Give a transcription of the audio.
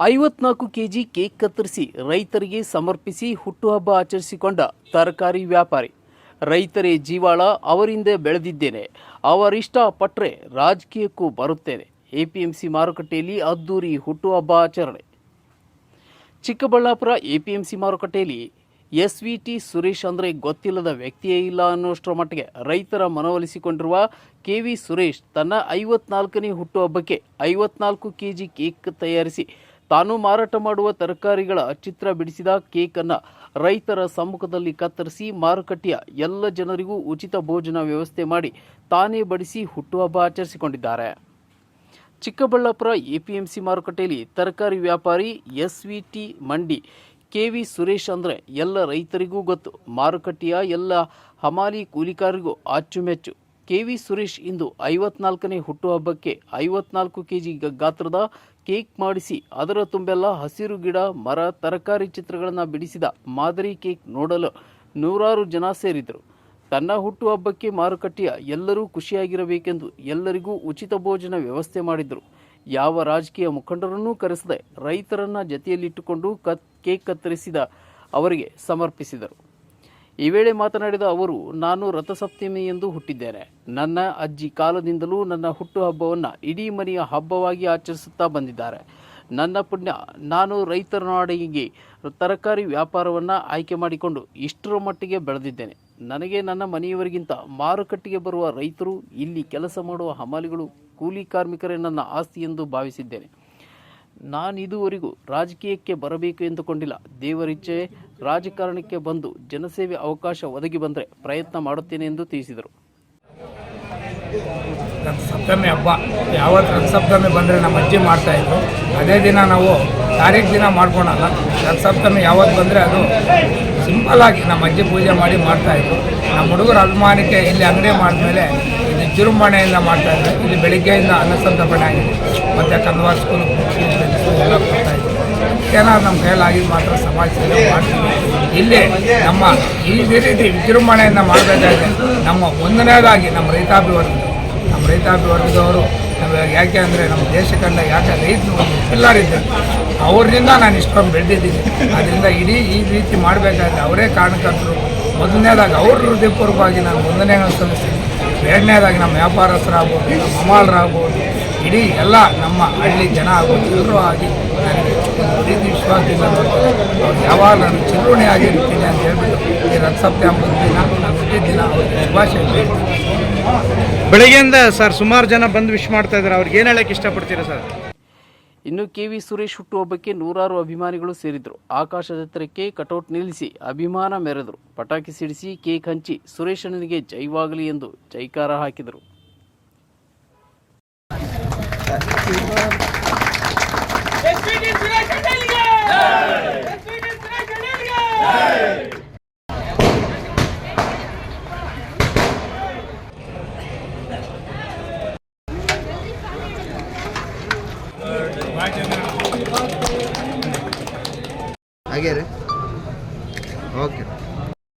ಐವತ್ನಾಲ್ಕು KG cake ಕತ್ತರಿಸಿ ರೈತರಿಗೆ ಸಮರ್ಪಿಸಿ ಹುಟ್ಟುಹಬ್ಬ ಆಚರಿಸಿಕೊಂಡ ತರಕಾರಿ ವ್ಯಾಪಾರಿ. ರೈತರೇ ಜೀವಾಳ, ಅವರಿಂದ ಬೆಳೆದಿದ್ದೇನೆ. ಅವರಿಷ್ಟ ಪಟ್ಟರೆ ರಾಜಕೀಯಕ್ಕೂ ಬರುತ್ತೇನೆ. ಎಪಿಎಂಸಿ ಮಾರುಕಟ್ಟೆಯಲ್ಲಿ ಅದ್ದೂರಿ ಹುಟ್ಟುಹಬ್ಬ ಆಚರಣೆ. ಚಿಕ್ಕಬಳ್ಳಾಪುರ ಎಪಿಎಂಸಿ ಮಾರುಕಟ್ಟೆಯಲ್ಲಿ ಎಸ್ ವಿ ಟಿ ಸುರೇಶ್ ಅಂದರೆ ಗೊತ್ತಿಲ್ಲದ ವ್ಯಕ್ತಿಯೇ ಇಲ್ಲ ಅನ್ನೋಷ್ಟರ ಮಟ್ಟಿಗೆ ರೈತರ ಮನವೊಲಿಸಿಕೊಂಡಿರುವ ಕೆ ವಿ ಸುರೇಶ್ ತನ್ನ ಐವತ್ನಾಲ್ಕನೇ ಹುಟ್ಟುಹಬ್ಬಕ್ಕೆ ಐವತ್ನಾಲ್ಕು ಕೆ ಜಿ ಕೇಕ್ ತಯಾರಿಸಿ ತಾನು ಮಾರಾಟ ಮಾಡುವ ತರಕಾರಿಗಳ ಚಿತ್ರ ಬಿಡಿಸಿದ ಕೇಕನ್ನು ರೈತರ ಸಮ್ಮುಖದಲ್ಲಿ ಕತ್ತರಿಸಿ ಮಾರುಕಟ್ಟೆಯ ಎಲ್ಲ ಜನರಿಗೂ ಉಚಿತ ಭೋಜನ ವ್ಯವಸ್ಥೆ ಮಾಡಿ ತಾನೇ ಬಡಿಸಿ ಹುಟ್ಟುಹಬ್ಬ ಆಚರಿಸಿಕೊಂಡಿದ್ದಾರೆ. ಚಿಕ್ಕಬಳ್ಳಾಪುರ ಎಪಿಎಂಸಿ ಮಾರುಕಟ್ಟೆಯಲ್ಲಿ ತರಕಾರಿ ವ್ಯಾಪಾರಿ S V T Mandi K V Suresh ಅಂದರೆ ಎಲ್ಲ ರೈತರಿಗೂ ಗೊತ್ತು. ಮಾರುಕಟ್ಟೆಯ ಎಲ್ಲ ಹಮಾಲಿ ಕೂಲಿಕಾರರಿಗೂ ಅಚ್ಚುಮೆಚ್ಚು. ಕೆ ವಿ ಸುರೇಶ್ ಇಂದು ಐವತ್ನಾಲ್ಕನೇ ಹುಟ್ಟುಹಬ್ಬಕ್ಕೆ ಐವತ್ನಾಲ್ಕು ಕೆ ಜಿ ಗಾತ್ರದ ಕೇಕ್ ಮಾಡಿಸಿ ಅದರ ತುಂಬೆಲ್ಲ ಹಸಿರು ಗಿಡ, ಮರ, ತರಕಾರಿ ಚಿತ್ರಗಳನ್ನು ಬಿಡಿಸಿದ ಮಾದರಿ ಕೇಕ್ ನೋಡಲು ನೂರಾರು ಜನ ಸೇರಿದರು ತನ್ನ ಹುಟ್ಟುಹಬ್ಬಕ್ಕೆ ಮಾರುಕಟ್ಟೆಯ ಎಲ್ಲರೂ ಖುಷಿಯಾಗಿರಬೇಕೆಂದು ಎಲ್ಲರಿಗೂ ಉಚಿತ ಭೋಜನ ವ್ಯವಸ್ಥೆ ಮಾಡಿದರು ಯಾವ ರಾಜಕೀಯ ಮುಖಂಡರನ್ನೂ ಕರೆಸದೆ ರೈತರನ್ನ ಜತೆಯಲ್ಲಿಟ್ಟುಕೊಂಡು ಕತ್ ಕೇಕ್ ಕತ್ತರಿಸಿದ ಅವರಿಗೆ ಸಮರ್ಪಿಸಿದರು. ಈ ವೇಳೆ ಮಾತನಾಡಿದ ಅವರು, ನಾನು ರಥಸಪ್ತಮಿ ಎಂದು ಹುಟ್ಟಿದ್ದೇನೆ. ನನ್ನ ಅಜ್ಜಿ ಕಾಲದಿಂದಲೂ ನನ್ನ ಹುಟ್ಟುಹಬ್ಬವನ್ನು ಇಡೀ ಮನೆಯ ಹಬ್ಬವಾಗಿ ಆಚರಿಸುತ್ತಾ ಬಂದಿದ್ದಾರೆ. ನನ್ನ ಪುಣ್ಯ, ನಾನು ರೈತರ ನಾಡಿಗೆ ತರಕಾರಿ ವ್ಯಾಪಾರವನ್ನು ಆಯ್ಕೆ ಮಾಡಿಕೊಂಡು ಇಷ್ಟರ ಮಟ್ಟಿಗೆ ಬೆಳೆದಿದ್ದೇನೆ. ನನಗೆ ನನ್ನ ಮನೆಯವರಿಗಿಂತ ಮಾರುಕಟ್ಟೆಗೆ ಬರುವ ರೈತರು, ಇಲ್ಲಿ ಕೆಲಸ ಮಾಡುವ ಹಮಾಲಿಗಳು, ಕೂಲಿ ಕಾರ್ಮಿಕರೇ ನನ್ನ ಆಸ್ತಿ ಎಂದು ಭಾವಿಸಿದ್ದೇನೆ. ನಾನು ಇದುವರೆಗೂ ರಾಜಕೀಯಕ್ಕೆ ಬರಬೇಕು ಎಂದುಕೊಂಡಿಲ್ಲ. ದೇವರಿಚ್ಛೆ ರಾಜಕಾರಣಕ್ಕೆ ಬಂದು ಜನಸೇವೆ ಅವಕಾಶ ಒದಗಿ ಬಂದರೆ ಪ್ರಯತ್ನ ಮಾಡುತ್ತೇನೆ ಎಂದು ತಿಳಿಸಿದರು. ಸಪ್ತಮಿ ಹಬ್ಬ. ಯಾವತ್ತು ರಥ ಸಪ್ತಮಿ ಬಂದರೆ ನಮ್ಮ ಅಜ್ಜಿ ಮಾಡ್ತಾಯಿದ್ರು ಅದೇ ದಿನ ನಾವು ತಾರೀಕು ದಿನ ಮಾಡ್ಕೊಳಲ್ಲ ರಥ ಸಪ್ತಮಿ ಯಾವತ್ತು ಬಂದರೆ ಅದು ಸಿಂಪಲ್ಲಾಗಿ ನಮ್ಮ ಅಜ್ಜಿ ಪೂಜೆ ಮಾಡಿ ಮಾಡ್ತಾಯಿದ್ರು ನಮ್ಮ ಹುಡುಗರ ಅಭಿಮಾನಕ್ಕೆ ಇಲ್ಲಿ ಅಂಗಡಿ ಮಾಡಿದ್ಮೇಲೆ ಇಲ್ಲಿ ಮಾಡ್ತಾ ಮಾಡ್ತಾಯಿದ್ರು ಇಲ್ಲಿ ಬೆಳಿಗ್ಗೆಯಿಂದ ಅನ್ನಸಂತರ್ಪಣೆ ಆಗಿದೆ. ಮತ್ತು ಕನ್ವಾರ್ ಸ್ಕೂಲ್ ಎಲ್ಲ ನಮ್ಮ ಕೈಲಾಗಿದ್ದು ಮಾತ್ರ ಸಮಾಜ ಸೇವೆ ಮಾಡ್ತೀವಿ. ಇಲ್ಲಿ ನಮ್ಮ ಈ ರೀತಿ ವಿಜೃಂಭಣೆಯನ್ನು ಮಾಡಬೇಕಾದ್ರೆ ನಮ್ಮ ಒಂದನೇದಾಗಿ ನಮ್ಮ ರೈತಾಭಿವರ್ಗ. ನಮ್ಮ ರೈತಾಭಿವರ್ಗದವರು ವರ್ಗದವರು ಯಾಕೆ ಅಂದರೆ ನಮ್ಮ ದೇಶ ಕಂಡ ಯಾಕೆ ರೈತರು ಎಲ್ಲರಿದ್ದಾರೆ ಅವರಿಂದ ನಾನು ಇಷ್ಟೊಂದು ಬೆಳೆದಿದ್ದೀನಿ. ಅದರಿಂದ ಇಡೀ ಈ ರೀತಿ ಮಾಡಬೇಕಾದ್ರೆ ಅವರೇ ಕಾರಣಕರ್ತರು. ಮೊದಲನೇದಾಗಿ ಅವ್ರ ಹೃದಯಪೂರ್ವಕವಾಗಿ ನಾನು ಒಂದನೇ ಸಲ್ಲಿಸ್ತೀನಿ ಎರಡನೇದಾಗಿ ನಮ್ಮ ವ್ಯಾಪಾರಸ್ಥರಾಗ್ಬೋದು, ನಮ್ಮ ಇಡೀ ಎಲ್ಲ ನಮ್ಮ ಹಳ್ಳಿ ಜನ ಹಾಗೂ ಎಲ್ಲರೂ ಆಗಿ ನನಗೆ ಪ್ರೀತಿ ವಿಶ್ವಾಸದಿಂದ ನೋಡ್ತಾರೆ. ಅವ್ರು ಯಾವಾಗ ನಾನು ಚಿರುಣಿ ಆಗಿರ್ತೀನಿ ಅಂತ ಹೇಳ್ಬಿಟ್ಟು ಈ ರಥ ಹಬ್ಬದ ದಿನ ನಾನು ದಿನ ಅವ್ರಿಗೆ ಶುಭಾಶಯ ಹೇಳ್ತೀನಿ. ಬೆಳಗ್ಗೆಯಿಂದ ಸರ್ ಸುಮಾರು ಜನ ಬಂದು ವಿಶ್ ಮಾಡ್ತಾ ಇದ್ದಾರೆ. ಅವ್ರಿಗೆ ಏನು ಹೇಳಕ್ಕೆ ಇಷ್ಟಪಡ್ತೀರಾ ಸರ್? ಇನ್ನು ಕೆ ವಿ ಸುರೇಶ್ ಹುಟ್ಟುಹಬ್ಬಕ್ಕೆ ನೂರಾರು ಅಭಿಮಾನಿಗಳು ಸೇರಿದ್ರು. ಆಕಾಶದೆತ್ತರಕ್ಕೆ ಕಟೌಟ್ ನಿಲ್ಲಿಸಿ ಅಭಿಮಾನ ಮೆರೆದರು. ಪಟಾಕಿ ಸಿಡಿಸಿ ಕೇಕ್ ಹಂಚಿ ಸುರೇಶನಿಗೆ ಜೈವಾಗಲಿ ಎಂದು ಜೈಕಾರ ಹಾಕಿದರು. I get it. Okay.